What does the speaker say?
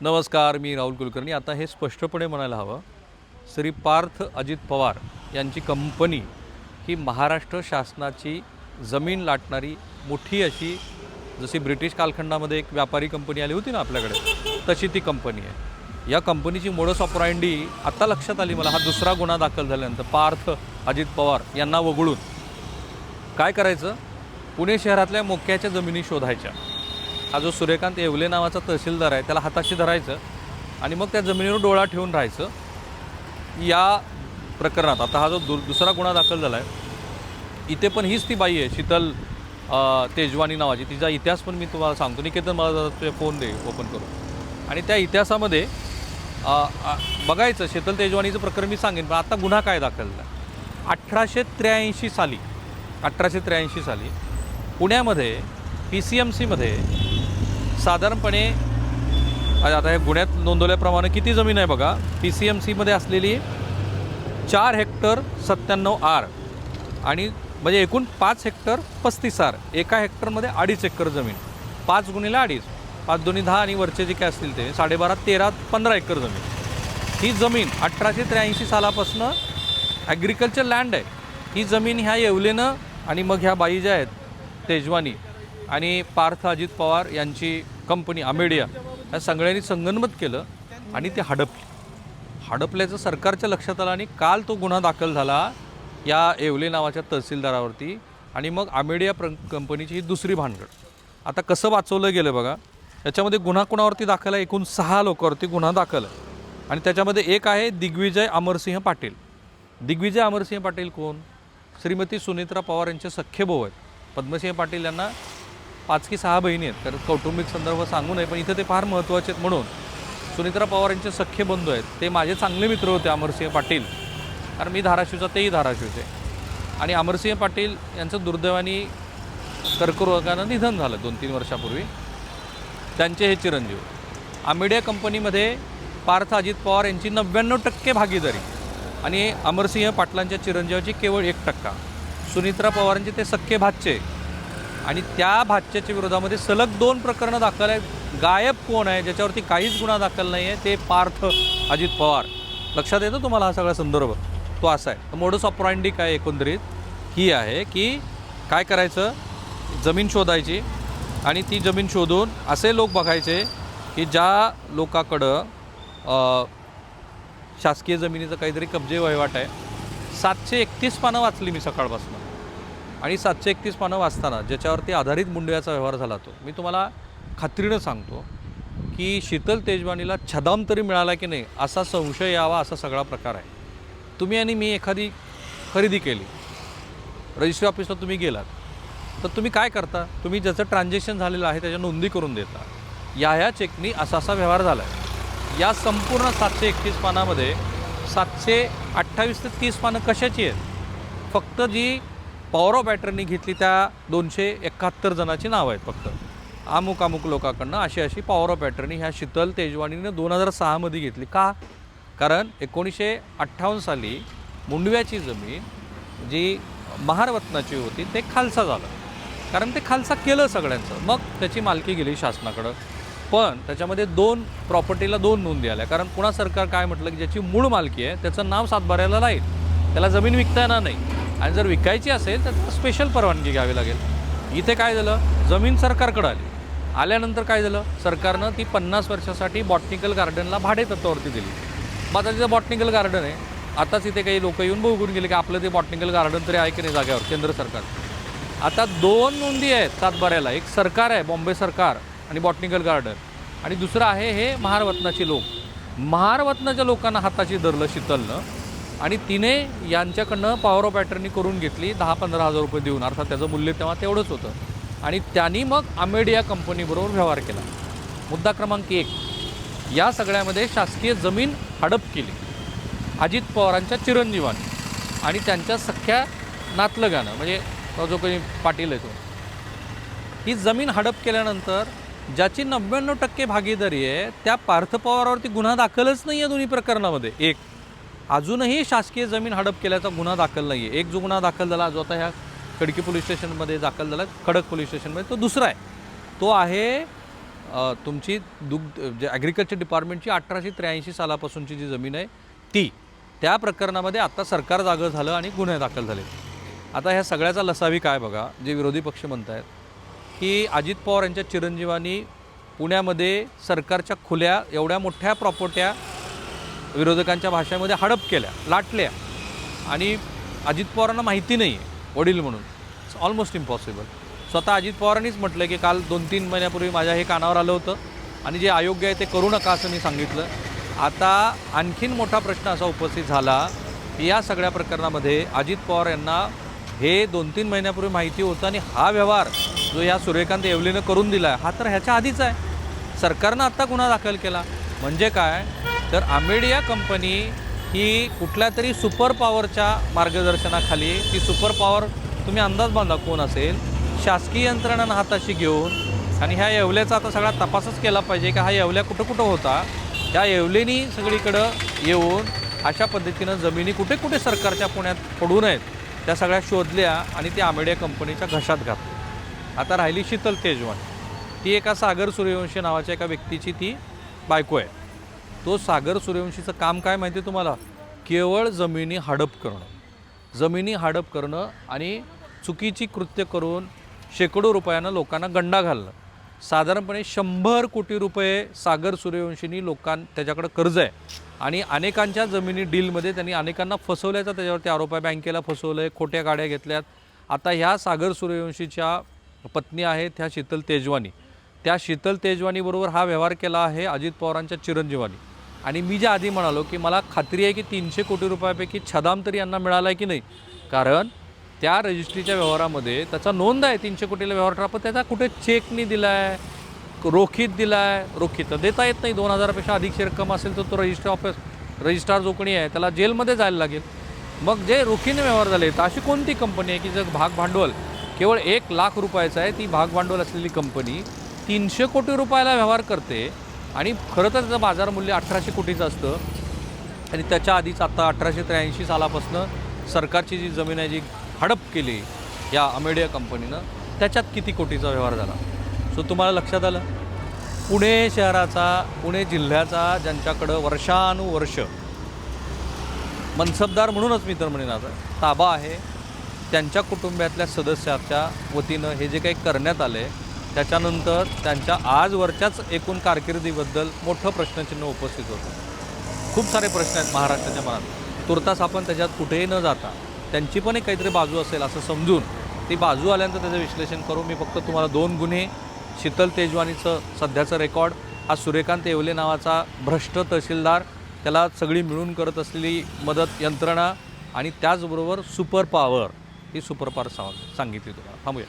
नमस्कार मी राहुल कुलकर्णी. आता हे स्पष्टपणे म्हणायला हवं. श्री पार्थ अजित पवार यांची कंपनी ही महाराष्ट्र शासनाची जमीन लाटणारी मोठी अशी जशी ब्रिटिश कालखंडामध्ये एक व्यापारी कंपनी आली होती ना आपल्याकडे तशी ती कंपनी आहे. या कंपनीची मोडस ऑपरायंडी आत्ता लक्षात आली मला. हा दुसरा गुन्हा दाखल झाल्यानंतर पार्थ अजित पवार यांना वगळून. काय करायचं? पुणे शहरातल्या मोक्याच्या जमिनी शोधायच्या. हा जो सूर्यकांत येवले नावाचा तहसीलदार आहे त्याला हाताशी धरायचं आणि मग त्या जमिनीवर डोळा ठेवून राहायचं. या प्रकरणात आता हा जो दु दुसरा गुन्हा दाखल झाला आहे इथे पण हीच ती बाई आहे शीतल तेजवानी नावाची. तिचा इतिहास पण मी तुम्हाला सांगतो. निकेतन मला जरा तुझे फोन दे ओपन करू आणि त्या इतिहासामध्ये बघायचं शीतल तेजवानीचं प्रकरण मी सांगेन पण आता गुन्हा काय दाखल झाला? अठराशे त्र्याऐंशी साली अठराशे त्र्याऐंशी साली पुण्यामध्ये पी सी एम सीमध्ये साधारणपणे आता हे गुन्ह्यात नोंदवल्याप्रमाणे किती जमीन आहे बघा? पी सी एम सीमध्ये असलेली चार हेक्टर सत्त्याण्णव आर आणि म्हणजे एकूण पाच हेक्टर पस्तीस आर. एका हेक्टरमध्ये अडीच एकर जमीन. पाच गुणीला अडीच. पाच दोन्ही दहा आणि वरचे जे काय असतील ते साडेबारा तेरा पंधरा एकर जमीन. ही जमीन अठराशे त्र्याऐंशी सालापासून ॲग्रिकल्चर लँड आहे. ही जमीन ह्या येवलेनं आणि मग ह्या बाई ज्या आहेत तेजवानी आणि पार्थ अजित पवार यांची कंपनी अमेडिया या सगळ्यांनी संगनमत केलं आणि ते हडपली. हडपल्याचं सरकारच्या लक्षात आलं आणि काल तो गुन्हा दाखल झाला या येवले नावाच्या तहसीलदारावरती. आणि मग आमेडिया प्र कंपनीची ही दुसरी भानगड. आता कसं वाचवलं गेलं बघा याच्यामध्ये गुन्हा कोणावरती दाखल आहे? एकूण सहा लोकांवरती गुन्हा दाखल आहे. आणि त्याच्यामध्ये एक आहे दिग्विजय अमरसिंह पाटील. दिग्विजय अमरसिंह पाटील कोण? श्रीमती सुनित्रा पवार यांचे सख्खे भाऊ आहेत. पद्मसिंह पाटील यांना पाच की सहा बहिणी आहेत. कारण कौटुंबिक संदर्भ सांगू नये पण इथं ते फार महत्त्वाचे आहेत म्हणून सुनित्रा पवार यांचे सख्खे बंधू आहेत. ते माझे चांगले मित्र होते अमरसिंह पाटील. कारण मी धाराशिवचा तेही धाराशिवचे आणि अमरसिंह पाटील यांचं दुर्दैवाने कर्करोगानं निधन झालं दोन तीन वर्षापूर्वी. त्यांचे हे चिरंजीव. आमिडिया कंपनीमध्ये पार्थ अजित पवार यांची नव्याण्णव टक्के भागीदारी. आणि अमरसिंह पाटलांच्या चिरंजीवाची केवळ एक टक्का. सुनित्रा पवारांचे ते सख्खे भाचे. आणि त्या भाच्याच्या विरोधामध्ये सलग दोन प्रकरणं दाखल आहेत. गायब कोण आहे ज्याच्यावरती काहीच गुन्हा दाखल नाही आहे ते पार्थ अजित पवार. लक्षात येतं तुम्हाला हा सगळा संदर्भ? तो असा आहे. तर मोडस ऑपरॉइंडी काय एकंदरीत? ही आहे की काय करायचं? जमीन शोधायची आणि ती जमीन शोधून असे लोक बघायचे की ज्या लोकाकडं शासकीय जमिनीचं काहीतरी कब्जे वहिवाट आहे. सातशे एकतीस पानं वाचली मी सकाळपासून. आणि सातशे एकतीस पानं वाचताना ज्याच्यावरती आधारित मुंडव्याचा व्यवहार झाला तो मी तुम्हाला खात्रीनं सांगतो की शीतल तेजवानीला छदाम तरी मिळाला की नाही असा संशय यावा असा सगळा प्रकार आहे. तुम्ही आणि मी एखादी खरेदी केली रजिस्ट्री ऑफिसला तुम्ही गेलात तर तुम्ही काय करता? तुम्ही ज्याचं ट्रान्झॅक्शन झालेलं आहे त्याच्या नोंदी करून देता. या ह्या चेकनी असा असा व्यवहार झाला आहे या संपूर्ण सातशे एकतीस पानामध्ये सातशे अठ्ठावीस ते तीस पानं कशाची आहेत? फक्त जी पॉवर ऑफ बॅटरनी घेतली त्या दोनशे एकाहत्तर जणांची नावं आहेत फक्त. अमुक अमुक लोकांकडनं अशी अशी पॉवर ऑफ बॅटरनी ह्या शीतल तेजवानीनं दोन हजार सहामध्ये घेतली. का? कारण एकोणीसशे अठ्ठावन्न साली मुंडव्याची जमीन जी महारत्नाची होती ते खालसा झालं. कारण ते खालसा केलं सगळ्यांचं. मग त्याची मालकी गेली शासनाकडं. पण त्याच्यामध्ये दोन प्रॉपर्टीला दोन नोंदी आल्या. कारण पुन्हा सरकार काय म्हटलं की ज्याची मूळ मालकी आहे त्याचं नाव सातबाऱ्याला राहील. त्याला जमीन विकता येणार नाही. आणि जर विकायची असेल तर स्पेशल परवानगी घ्यावी लागेल. इथे काय झालं? जमीन सरकारकडं आली. आल्यानंतर काय झालं? सरकारनं ती पन्नास वर्षासाठी बॉटनिकल गार्डनला भाडे तत्वावरती दिली. मग आता तिथं बॉटनिकल गार्डन आहे. आताच इथे काही लोक येऊन बघून गेले की आपलं ते बॉटनिकल गार्डन तरी आहे की नाही जाग्यावर केंद्र सरकार. आता दोन नोंदी आहेत सातबाऱ्याला. एक सरकार आहे बॉम्बे सरकार आणि बॉटनिकल गार्डन आणि दुसरं आहे हे महारवतनाचे लोक. महारवतनाच्या लोकांना हाताची धरलं शीतलनं आणि तिने यांच्याकडनं पॉवर ऑफ पॅटर्नी करून घेतली दहा पंधरा हजार रुपये देऊन. अर्थात त्याचं मूल्य तेव्हा तेवढंच होतं. आणि त्यांनी मग अमेडिया कंपनीबरोबर व्यवहार केला. मुद्दा क्रमांक एक. या सगळ्यामध्ये शासकीय जमीन हडप केली. अजित पवारांच्या चिरंजीवानी. आणि त्यांच्या सख्या गाणं म्हणजे जो कधी पाटील आहे तो. ही जमीन हडप केल्यानंतर ज्याची नव्याण्णव टक्के भागीदारी आहे त्या पार्थ पवारावरती गुन्हा दाखलच नाही आहे दोन्ही प्रकरणामध्ये. एक. अजूनही शासकीय जमीन हडप केल्याचा गुन्हा दाखल नाही आहे एक जो गुन्हा दाखल झाला जो आता ह्या खडकी पोलीस स्टेशनमध्ये दाखल झाला खडक पोलीस स्टेशनमध्ये तो दुसरा आहे. तो आहे तुमची दुग्ध जे ॲग्रिकल्चर डिपार्टमेंटची अठराशे त्र्याऐंशी सालापासूनची जी जमीन आहे ती त्या प्रकरणामध्ये आत्ता सरकार जागं झालं आणि गुन्हे दाखल झाले. आता ह्या सगळ्याचा लसावी काय बघा जे विरोधी पक्ष म्हणत आहेत की अजित पवार यांच्या चिरंजीवांनी पुण्यामध्ये सरकारच्या खुल्या एवढ्या मोठ्या प्रॉपर्ट्या विरोधकांच्या भाषेमध्ये हडप केल्या लाटल्या. आणि अजित पवारांना माहिती नाही आहे वडील म्हणून. इट्स ऑलमोस्ट इम्पॉसिबल स्वतः अजित पवारांनीच म्हटलं की काल दोन तीन महिन्यापूर्वी माझ्या हे कानावर आलं होतं. आणि जे अयोग्य आहे ते करू नका असं मी सांगितलं. आता आणखीन मोठा प्रश्न असा उपस्थित झाला की या सगळ्या प्रकरणामध्ये अजित पवार यांना हे दोन तीन महिन्यापूर्वी माहिती होतं आणि हा व्यवहार जो या सूर्यकांत येवलेनं करून दिला आहे हा तर ह्याच्या आधीच आहे. सरकारनं आत्ता गुन्हा दाखल केला. म्हणजे काय? तर आंबेडिया कंपनी ही कुठल्या तरी सुपर पॉवरच्या मार्गदर्शनाखाली ती सुपर पॉवर तुम्ही अंदाज बांधा कोण असेल शासकीय यंत्रणांना हाताशी घेऊन आणि ह्या येवल्याचा आता सगळा तपासच केला पाहिजे का हा येवल्या कुठं कुठं होता. त्या येवलेनी सगळीकडं येऊन अशा पद्धतीनं जमिनी कुठे कुठे सरकारच्या पुण्यात पडू नयेत त्या सगळ्या शोधल्या आणि त्या आमेडिया कंपनीच्या घशात घातल्या. आता राहिली शीतल तेजवान. ती एका सागर सूर्यवंशी नावाच्या एका व्यक्तीची ती बायको आहे. तो सागर सूर्यवंशीचं काम काय माहिती आहे तुम्हाला? केवळ जमिनी हडप करणं. जमिनी हडप करणं आणि चुकीची कृत्य करून शेकडो रुपयानं लोकांना गंडा घालणं. साधारणपणे शंभर कोटी रुपये सागर सूर्यवंशीनी लोकां त्याच्याकडं कर्ज आहे. आणि अनेकांच्या जमिनी डीलमध्ये त्यांनी अनेकांना फसवल्याचा त्याच्यावरती आरोप आहे बँकेला फसवलं आहे खोट्या गाड्या घेतल्यात. आता ह्या सागर सूर्यवंशीच्या पत्नी आहेत ह्या शीतल तेजवानी. त्या शीतल तेजवानीबरोबर हा व्यवहार केला आहे अजित पवारांच्या चिरंजीवानी. आणि मी ज्या आधी म्हणालो की मला खात्री आहे की तीनशे कोटी रुपयापैकी छदाम तरी यांना मिळाला आहे की नाही. कारण त्या रजिस्ट्रीच्या व्यवहारामध्ये त्याचा नोंद आहे तीनशे कोटीला व्यवहार पण त्याचा कुठे चेकनी दिला आहे रोखीत दिला आहे रोखीत तर देता येत नाही. दोन हजारापेक्षा अधिकची रक्कम असेल तर तो रजिस्टर ऑफिस रजिस्ट्रार जो कोणी आहे त्याला जेलमध्ये जायला लागेल. मग जे रोखीने व्यवहार झाले तर अशी कोणती कंपनी आहे की जर भाग भांडवल केवळ एक लाख रुपयाचं आहे ती भाग भांडवल असलेली कंपनी तीनशे कोटी रुपयाला व्यवहार करते आणि खरं तर त्याचं बाजार मूल्य अठराशे कोटीचं असतं. आणि त्याच्या आधीच आता अठराशे त्र्याऐंशी सालापासून सरकारची जी जमीन आहे जी हडप केली या अमेडिया कंपनीनं त्याच्यात किती कोटीचा व्यवहार झाला? सो तुम्हाला लक्षात आलं? पुणे शहराचा पुणे जिल्ह्याचा ज्यांच्याकडं वर्षानुवर्ष मनसबदार म्हणूनच मी तर म्हणेन आता ताबा आहे त्यांच्या कुटुंबातल्या सदस्याच्या वतीनं हे जे काही करण्यात आलं आहे त्याच्यानंतर त्यांच्या आजवरच्याच एकूण कारकिर्दीबद्दल मोठं प्रश्नचिन्ह उपस्थित होतं. खूप सारे प्रश्न आहेत महाराष्ट्राच्या मनात. तुर्तास आपण त्याच्यात कुठेही न जाता त्यांची पण एक काहीतरी बाजू असेल असं समजून ती बाजू आल्यानंतर त्याचं विश्लेषण करू. मी फक्त तुम्हाला दोन गुन्हे शीतल तेजवानीचं सध्याचं रेकॉर्ड हा सूर्यकांत येवले नावाचा भ्रष्ट तहसीलदार त्याला सगळी मिळून करत असलेली मदत यंत्रणा आणि त्याचबरोबर सुपर पॉवर ही सुपर पॉवर सांगितली तुम्हाला. थांबूया.